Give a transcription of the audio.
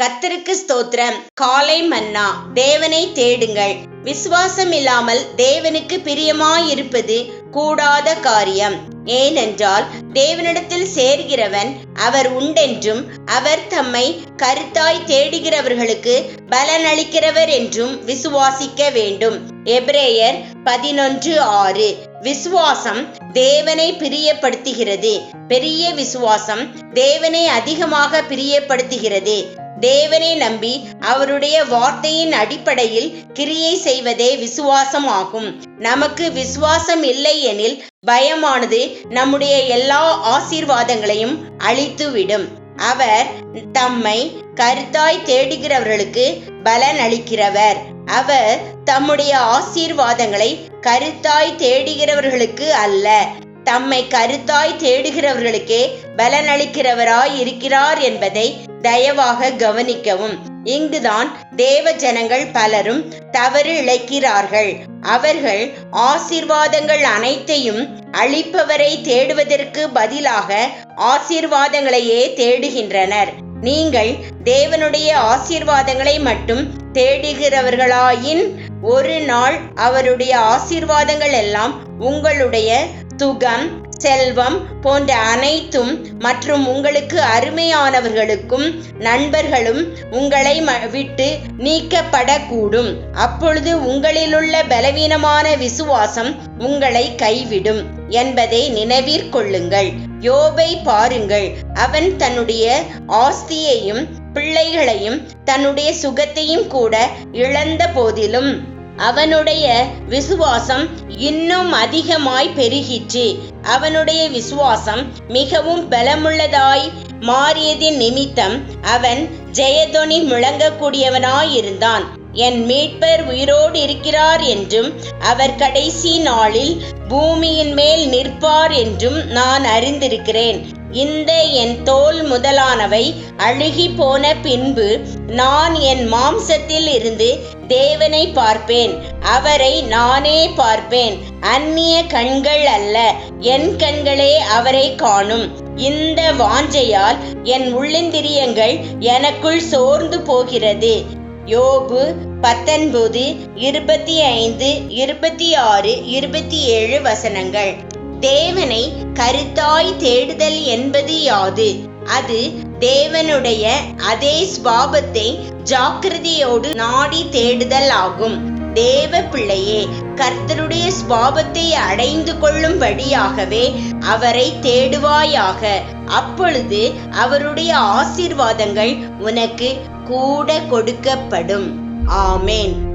கத்தருக்கு ஸ்தோத்திரம். காலை மன்னா தேவனை தேடுங்கள். விசுவாசம் இல்லாமல் தேவனுக்கு பிரியமாயிருப்பது கூடாத காரியம். ஏனென்றால் தேவனிடத்தில் சேர்கிறவன் அவர் உண்டென்றும் அவர் தம்மை கருத்தாய் தேடுகிறவர்களுக்கு பலனளிக்கிறவர் என்றும் விசுவாசிக்க வேண்டும். எப்ரேயர் பதினொன்று ஆறு. விசுவாசம் தேவனை பிரியப்படுத்துகிறது. பெரிய விசுவாசம் தேவனை அதிகமாக பிரியப்படுத்துகிறது. தேவனை நம்பி அவருடைய வார்த்தையின் அடிப்படையில் கிரியை செய்வதே விசுவாசம் ஆகும். நமக்கு விசுவாசம் இல்லை எனில் பயமானது நம்முடைய எல்லா ஆசீர்வாதங்களையும் அழித்துவிடும். அவர் தம்மை கருத்தாய் தேடுகிறவர்களுக்கு பலன் அளிக்கிறவர் அவர் தம்முடைய ஆசீர்வாதங்களை கருத்தாய் தேடுகிறவர்களுக்கு அல்ல. தம்மை கருத்தாய் தேடுகிறவர்களுக்கே பலனளிக்கிறவராய் இருக்கிறார் என்பதை தயவாக கவனிக்கவும். இங்குதான் தேவ ஜனங்கள் பலரும் தவறு இழைக்கிறார்கள். அவர்கள் ஆசீர்வாதங்கள் அனைத்தையும் அளிப்பவரை தேடுவதற்கு பதிலாக ஆசீர்வாதங்களையே தேடுகின்றனர். நீங்கள் தேவனுடைய ஆசீர்வாதங்களை மட்டும் தேடுகிறவர்களாயின் ஒரு நாள் அவருடைய ஆசீர்வாதங்கள் எல்லாம் உங்களுடைய சுகம் செல்வம் போன்ற அனைத்தும் மற்றும் உங்களுக்கு அருமையானவர்களுக்கும் நண்பர்களும் உங்களை விட்டு நீக்கப்படக்கூடும். அப்பொழுது உங்களிலுள்ள பலவீனமான விசுவாசம் உங்களை கைவிடும் என்பதை நினைவிற்கொள்ளுங்கள் யோபை பாருங்கள். அவன் தன்னுடைய ஆஸ்தியையும் பிள்ளைகளையும் தன்னுடைய சுகத்தையும் கூட இழந்த போதிலும் அவனுடைய விசுவாசம் இன்னும் அதிகமாய் பெருகிற்று. அவனுடைய விசுவாசம் மிகவும் பலமுள்ளதாய் மாறியதின் நிமித்தம் அவன் ஜெயதொனி முழங்கக்கூடியவனாயிருந்தான். என் மீட்பர் உயிரோடு இருக்கிறார் என்றும் அவர் கடைசி நாளில் பூமியின் மேல் நிற்பார் என்றும் நான் அறிந்திருக்கிறேன். இந்த என் தோல் முதலானவை அழுகி போன பின்பு நான் என் மாம்சத்தில் இருந்து தேவனை பார்ப்பேன். அவரை நானே பார்ப்பேன். அந்நிய கண்கள் அல்ல என் கண்களே அவரை காணும். இந்த வாஞ்சையால் என் உள்ளந்திரியங்கள் எனக்குள் சோர்ந்து போகிறது. யோபு பத்தொன்பது இருபத்தி ஐந்து இருபத்தி ஆறு இருபத்தி ஏழு வசனங்கள். தேவனை கருத்தாய் தேடுதல் என்பது யாது? அது தேவனுடைய அதே ஸ்வாபத்தை ஜாக்கிரதையோடு நாடி தேடுதல் ஆகும். தேவ பிள்ளையே கர்த்தருடைய ஸ்வாபத்தை அடைந்து கொள்ளும்படியாகவே அவரை தேடுவாயாக. அப்பொழுது அவருடைய ஆசீர்வாதங்கள் உனக்கு கூட கொடுக்கப்படும். ஆமேன்.